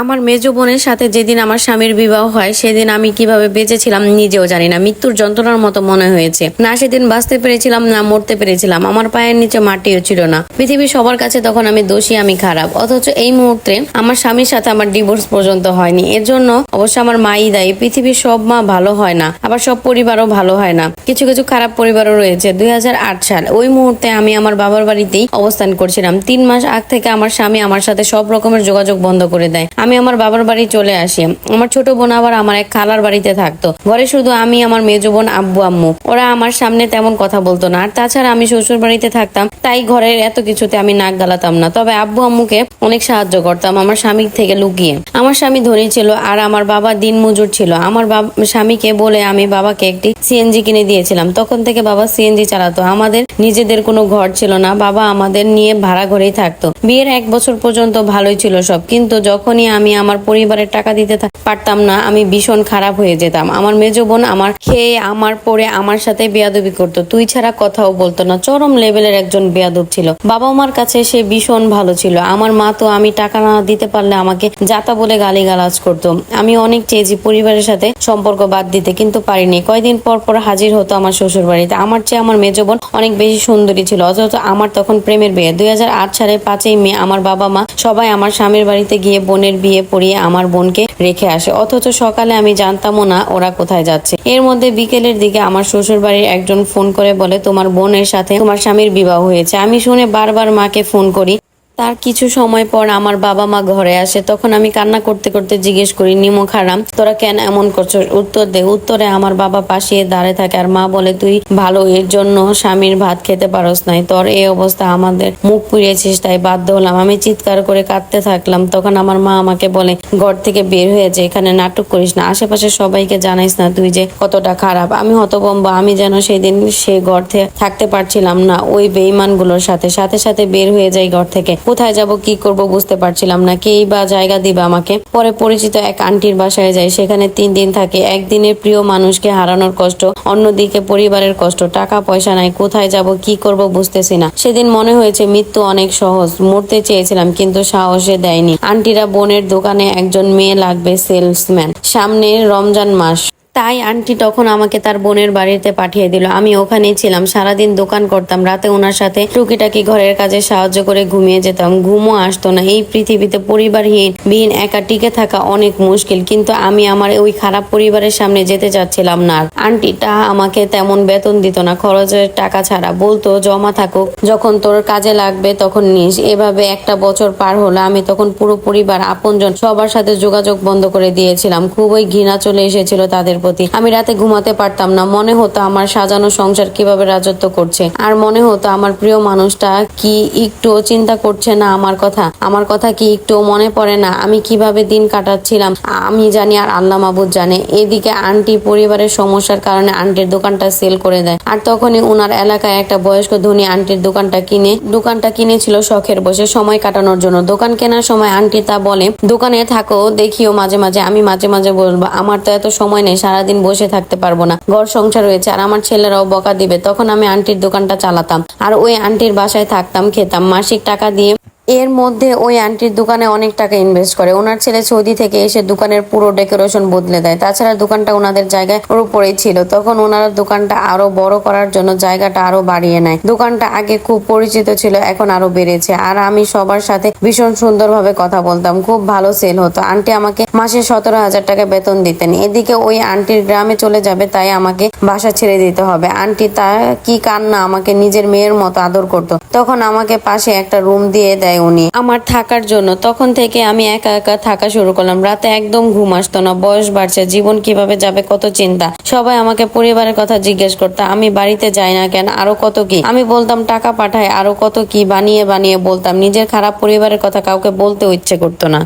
আমার মেজ বোনের সাথে যেদিন আমার স্বামীর বিবাহ হয়, সেদিন আমি কীভাবে বেঁচেছিলাম নিজেও জানি না। মৃত্যুর যন্ত্রণার মতো মনে হয়েছে। না সেদিন বাঁচতে পেরেছিলাম, না মরতে পেরেছিলাম। আমার পায়ের নিচে মাটিও ছিল না। পৃথিবীর সবার কাছে তখন আমি দোষী, আমি খারাপ। অথচ এই মুহূর্তে আমার স্বামীর সাথে আমার ডিভোর্স পর্যন্ত হয়নি। এর জন্য অবশ্য আমার মাই দায়ী। পৃথিবীর সব মা ভালো হয় না, আবার সব পরিবারও ভালো হয় না। কিছু কিছু খারাপ পরিবারও রয়েছে। দুই হাজার আট সাল, ওই মুহূর্তে আমি আমার বাবার বাড়িতেই অবস্থান করছিলাম। তিন মাস আগ থেকে আমার স্বামী আমার সাথে সব রকমের যোগাযোগ বন্ধ করে দেয়। আমি আমার বাবার বাড়ি চলে আসি। আমার ছোট বোন আবার আমার এক খালার বাড়িতে থাকতো। ঘরে শুধু আমি, আমার মেজ বোন, আব্বু, আম্মু। ওরা আমার সামনে তেমন কথা বলতো না। আর তাছাড়া আমি শ্বশুর বাড়িতে থাকতাম, তাই ঘরের এত কিছুতে আমি নাক গালাতাম না। তবে আব্বু, আম্মুকে অনেক সাহায্য করতাম আমার স্বামীর থেকে লুকিয়ে। আমার স্বামী ধনী ছিল আর আমার বাবা দিন মজুর ছিল। আমার স্বামীকে বলে আমি বাবাকে একটি সিএনজি কিনে দিয়েছিলাম। তখন থেকে বাবা সিএনজি চালাতো। আমাদের নিজেদের কোনো ঘর ছিল না। বাবা আমাদের নিয়ে ভাড়া ঘরেই থাকতো। বিয়ের এক বছর পর্যন্ত ভালোই ছিল সব। কিন্তু যখনই আমি আমার পরিবারের টাকা দিতে পারতাম না, আমি ভীষণ খারাপ হয়ে যেতাম। আমার মেজ বোন আমার খেয়ে, আমার পরে আমার সাথে বেয়াদবি করতো। তুই ছাড়া কথাও বলতো না। চরম লেভেলের একজন বেয়াদব ছিল। বাবা মার কাছে সে ভীষণ ভালো ছিল। আমার মা তো আমি টাকা না দিতে পারলে আমাকে যাতা বলে গালিগালাজ করতো। আমি অনেক চেয়েছি পরিবারের সাথে সম্পর্ক বাদ দিতে, কিন্তু পারিনি। কয়দিন পর পর হাজির হতো আমার শ্বশুর বাড়িতে আমার চেয়ে আমার মেজ বোন অনেক বেশি সুন্দরী ছিল, অথচ আমার তখন প্রেমের বিয়ে। দুই হাজার আট সালে পাঁচই মে আমার বাবা মা সবাই আমার স্বামীর বাড়িতে গিয়ে বোনের বিয়ে পড়িয়ে আমার বোনকে রেখে আসে। অথচ সকালে আমি জানতামও না ওরা কোথায় যাচ্ছে। এর মধ্যে বিকেলের দিকে আমার শ্বশুর বাড়ির একজন ফোন করে বলে, তোমার বোনের সাথে তোমার স্বামীর বিবাহ হয়েছে। আমি শুনে বারবার মাকে ফোন করি। তার কিছু সময় পর আমার বাবা মা ঘরে আসে। তখন আমি কান্না করতে করতে জিজ্ঞেস করি, নিমো খারাম, তোরা কেন এমন করছ? উত্তর দে, উত্তরে আমার বাবা পাশে দাঁড়িয়ে থাকে আর মা বলে, তুই ভালো, এর জন্য স্বামীর ভাত খেতে পারস নাই। তোর এই অবস্থা আমাদের মুখ পুড়িয়েছিস, তাই বাধ্য হলাম। আমি চিৎকার করে কাঁদতে থাকলাম। তখন আমার মা আমাকে বলে, ঘর থেকে বের হয়ে যে, এখানে নাটক করিস না। আশেপাশে সবাইকে জানাইস না তুই যে কতটা খারাপ। আমি হতবম্ব আমি যেন সেদিন সে ঘর থেকে থাকতে পারছিলাম না। ওই বেইমানগুলোর সাথে সাথে সাথে বের হয়ে যাই ঘর থেকে। কোথায় যাব, কি করব বুঝতে পারছিলাম না। কেই বা জায়গা দিবে আমাকে? পরে পরিচিত এক আন্টির বাসায় যাই, সেখানে তিন দিন থাকে। একদিনের প্রিয় মানুষকে হারানোর কষ্ট, অন্যদিকে পরিবারের কষ্ট, টাকা পয়সা নাই, কোথায় যাব, কি করব বুঝতেছি না। সেদিন মনে হয়েছে মৃত্যু অনেক সহজ, মরতে চেয়েছিলাম কিন্তু সাহসে দেয়নি। আন্টিরা বোনের দোকানে একজন মেয়ে লাগবে সেলসম্যান। সামনে রমজান মাস। তাই আন্টি তখন আমাকে তার বোনের বাড়িতে পাঠিয়ে দিল। আমি ওখানেই ছিলাম। সারাদিন দোকান করতাম। রাতে ওনার সাথে টুকিটাকি ঘরের কাজে সাহায্য করে ঘুমিয়ে যেতাম। ঘুমও আসতো না। এই পৃথিবীতে পরিবারহীন, বিহীন, একা টিকে থাকা অনেক মুশকিল। কিন্তু আমি আমার ওই খারাপ পরিবারের সামনে যেতে চাচ্ছিলাম না। আর আন্টিটা আমাকে তেমন বেতন দিত না। খরচের টাকা ছাড়া। বলতো, জমা থাকুক। যখন তোর কাজে লাগবে, তখন নিস। এভাবে একটা বছর পার হলো। আমি তখন পুরো পরিবার, আপনজন সবার সাথে যোগাযোগ বন্ধ করে দিয়েছিলাম। খুবই ঘৃণা চলে এসেছিল তাদের প্রতি। আমি রাতে ঘুমাতে পারতাম না। মনে হতো আমার সাজানো সংসার কীভাবে রাজত্ব করছে। আর মনে হতো আমার প্রিয় মানুষটা কি একটু চিন্তা করছে না আমার কথা। আমার কথা কি একটুও মনে পড়ে না। আমি কীভাবে দিন কাটাচ্ছিলাম, আমি জানি আর আল্লাহ মাবুদ জানে। এদিকে আন্টি পরিবারের সমস্যার কারণে আন্টির দোকানটা সেল করে দেয়। আর তখনই ওনার এলাকায় একটা বয়স্ক ধনী আন্টির দোকানটা কিনে, দোকানটা কিনেছিল শখের বসে সময় কাটানোর জন্য। দোকান কেনার সময় আন্টি তা বলে, দোকানে থাকো, দেখিও মাঝে মাঝে। আমি মাঝে মাঝে বলব আমার তো এত সময় নেই সারাদিন বসে থাকতে পারব না। ঘর সংসার রয়েছে আর আমার ছেলেরাও বকা দিবে। তখন আমি আন্টির দোকানটা চালাতাম। আর ওই আন্টির বাসায় থাকতাম, খেতাম। মাসিক টাকা দিয়ে এর মধ্যে ওই আন্টির দোকানে অনেক টাকা ইনভেস্ট করে। ওনার ছেলে সৌদি থেকে এসে দোকানের পুরো ডেকোরেশন বদলে দেয়। তাছাড়া দোকানটা ওনাদের জায়গায় ওর উপরেই ছিল। তখন ওনারা দোকানটা আরও বড় করার জন্য জায়গাটা আরও বাড়িয়ে নেয়। দোকানটা আগে খুব পরিচিত ছিল, এখন আরও বেড়েছে। আর আমি সবার সাথে ভীষণ সুন্দরভাবে কথা বলতাম। খুব ভালো সেল হতো। আন্টি আমাকে মাসে সতেরো হাজার টাকা বেতন দিতেন। এদিকে ওই আন্টির গ্রামে চলে যাবে, তাই আমাকে বাসা ছেড়ে দিতে হবে। আন্টি তা কি কান্না আমাকে নিজের মেয়ের মতো আদর করতো। তখন আমাকে পাশে একটা রুম দিয়ে দেয়। উনি। আমার থাকার জন্য। তখন থেকে আমি একা একা থাকা শুরু করলাম। রাতে একদম ঘুম আসতো না। বয়স বাড়ছে। জীবন কীভাবে যাবে কত চিন্তা। সবাই আমাকে পরিবারের কথা জিজ্ঞেস করতো, আমি বাড়িতে যাই না কেন? আরও কত কি? আমি বলতাম, টাকা পাঠায় আরও কত কি? বানিয়ে বানিয়ে বলতাম। নিজের খারাপ পরিবারের কথা কাউকে বলতে ইচ্ছে করতো না।